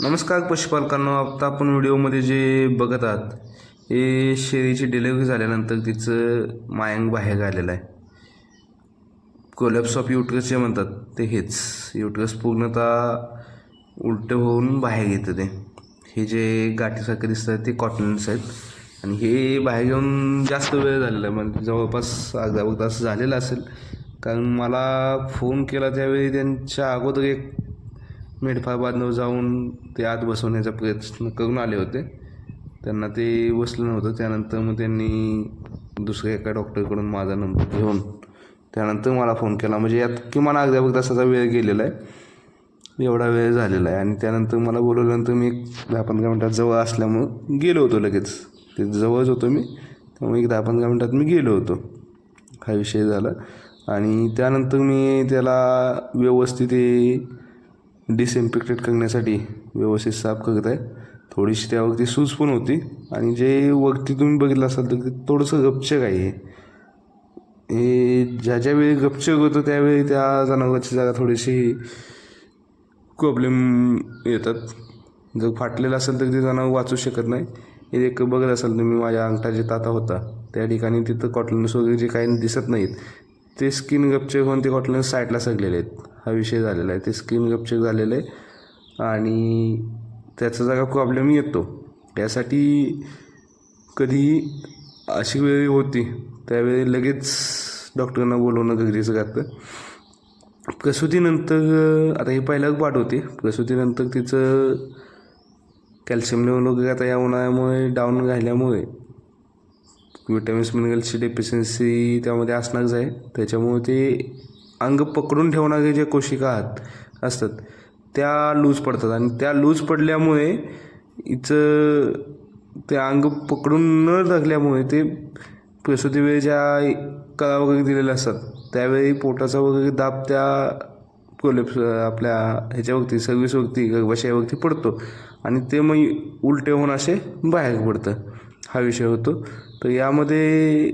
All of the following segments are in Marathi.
नमस्कार पशुपालकांना आता आपण व्हिडिओमध्ये जे बघत आहात हे शेळीची डिलेवरी झाल्यानंतर तिचं मायंग बाहेर आलेलं आहे. कोलॅप्स ऑफ युटरस जे म्हणतात ते हेच. युटरस पूर्णतः उलटं होऊन बाहेर येतं ते. हे जे गाठीसारखे दिसतात ते कॉटन्स आहेत. आणि हे बाहेर येऊन जास्त वेळ झालेला आहे. म्हणजे जवळपास अर्धा तास झालेला असेल. कारण मला फोन केला त्यावेळी त्यांच्या अगोदर एक मेडफाबादनं जाऊन ते आत बसवण्याचा प्रयत्न करून आले होते. त्यांना ते बसलं नव्हतं. त्यानंतर मग त्यांनी दुसऱ्या एका डॉक्टरकडून माझा नंबर घेऊन त्यानंतर मला फोन केला. म्हणजे यात किमान अर्ध्या तासाचा वेळ गेलेला आहे. एवढा वेळ झालेला आहे. आणि त्यानंतर मला बोलवल्यानंतर मी एक दहा पंधरा मिनटात जवळ असल्यामुळं गेलो होतो लगेच. ते जवळच होतो मी. त्यामुळे एक दहा पंधरा मिनटात मी गेलो होतो. हा विषय झाला. आणि त्यानंतर मी त्याला व्यवस्थित डिसइन्फेक्टेड करण्यासाठी व्यवस्थित साफ करत आहे. थोडीशी त्यावरती सूज पण होती आणि जे वरती तुम्ही बघितलं असाल तर ते थोडंसं गपचक आहे. हे. हे ज्या ज्या वेळी गपचक होतं त्यावेळी त्या जनावराची जागा थोडीशी प्रॉब्लेम येतात. जर फाटलेलं असेल तर ते जनावर वाचू शकत नाही. हे एक बघत असाल तुम्ही माझ्या अंगठा जे ताता होता त्या ठिकाणी तिथं कॉटलन्स वगैरे जे काही दिसत नाहीत ते स्किन गपचेक होऊन ते कॉटलन्स साईडला सगलेले आहेत. हा विषय झालेला आहे. ते स्किन गपचेक झालेलं आहे. आणि त्याचा जागा प्रॉब्लेम येतो. यासाठी कधी अशी वेळ होती त्यावेळी लगेच डॉक्टरांना बोलवणं गरजेचं राहतं प्रसूतीनंतर आता ही पहिल्याच वाढ होती. प्रसूतीनंतर तिचं कॅल्शियम लेवल वगैरे आता या उन्हाळ्यामुळे डाऊन राहिल्यामुळे विटॅमिन्स मिनरल्सची डेफिशियन्सी त्यामध्ये असणारच आहे. त्याच्यामुळे ते अंग पकडून ठेवणारे जे कोशिका आहात असतात त्या लूज पडतात. आणि त्या लूज पडल्यामुळे हिचं ते अंग पकडून न धरल्यामुळे ते प्रसूतीवेळी ज्या कळा वगैरे दिलेल्या असतात त्यावेळी पोटाचा वगैरे दाब त्या कोलेप्स आपल्या ह्याच्यावरती सर्व्हिसवरती गर्भाशयावरती पडतो. आणि ते मग उलटे होऊन असे बाहेर पडतं. हा विषय होतो. तर यामध्ये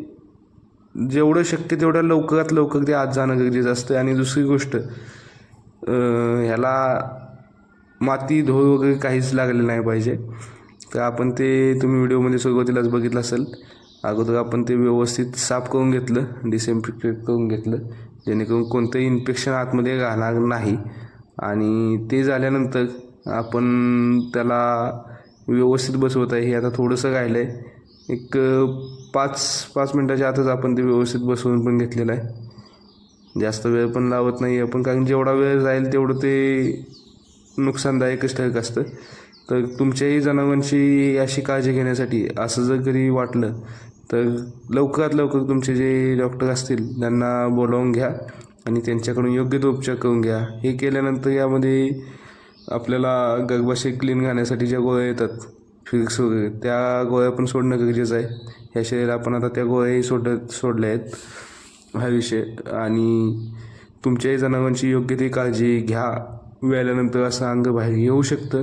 जेवढं शक्य तेवढ्या लवकरात लवकर ते आत जाणं गरजेचं असतं आणि दुसरी गोष्ट ह्याला माती धोर वगैरे काहीच लागले नाही पाहिजे. तर आपण ते तुम्ही व्हिडिओमध्ये सुरुवातीलाच बघितलं असेल. अगोदर आपण ते व्यवस्थित साफ करून घेतलं डिसइन्फेक्टेड करून घेतलं जेणेकरून कोणतंही इन्फेक्शन आतमध्ये राहणार नाही. आणि ते झाल्यानंतर आपण त्याला व्यवस्थित बसवत आहे. हे आता थोडंसं राहिलं आहे एक पाच पाच मिनटाच्या आतच आपण ते व्यवस्थित बसवून पण घेतलेलं आहे. जास्त वेळ पण लावत नाही आपण कारण जेवढा वेळ जाईल तेवढं ते नुकसानदायकच ठरक असतं. तर तुमच्याही जनावरांची अशी काळजी घेण्यासाठी असं जर कधी वाटलं तर लवकरात लवकर तुमचे जे डॉक्टर असतील त्यांना बोलावून घ्या आणि त्यांच्याकडून योग्य तो उपचार करून घ्या. हे केल्यानंतर यामध्ये आपल्याला गर्भाशय क्लीन घालण्यासाठी ज्या गोळ्या येतात फिजिक्स वगैरे त्या गोळ्या पण सोडणं गरजेचं आहे. ह्या शरीराला आपण आता त्या गोळ्याही सोड सोडल्या आहेत. हा विषय. आणि तुमच्याही जनावरांची योग्य ती काळजी घ्या. व्यायल्यानंतर असं अंग बाहेर येऊ शकतं.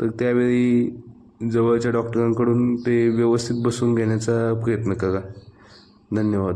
तर त्यावेळी जवळच्या डॉक्टरांकडून ते व्यवस्थित बसवून घेण्याचा प्रयत्न करा. धन्यवाद.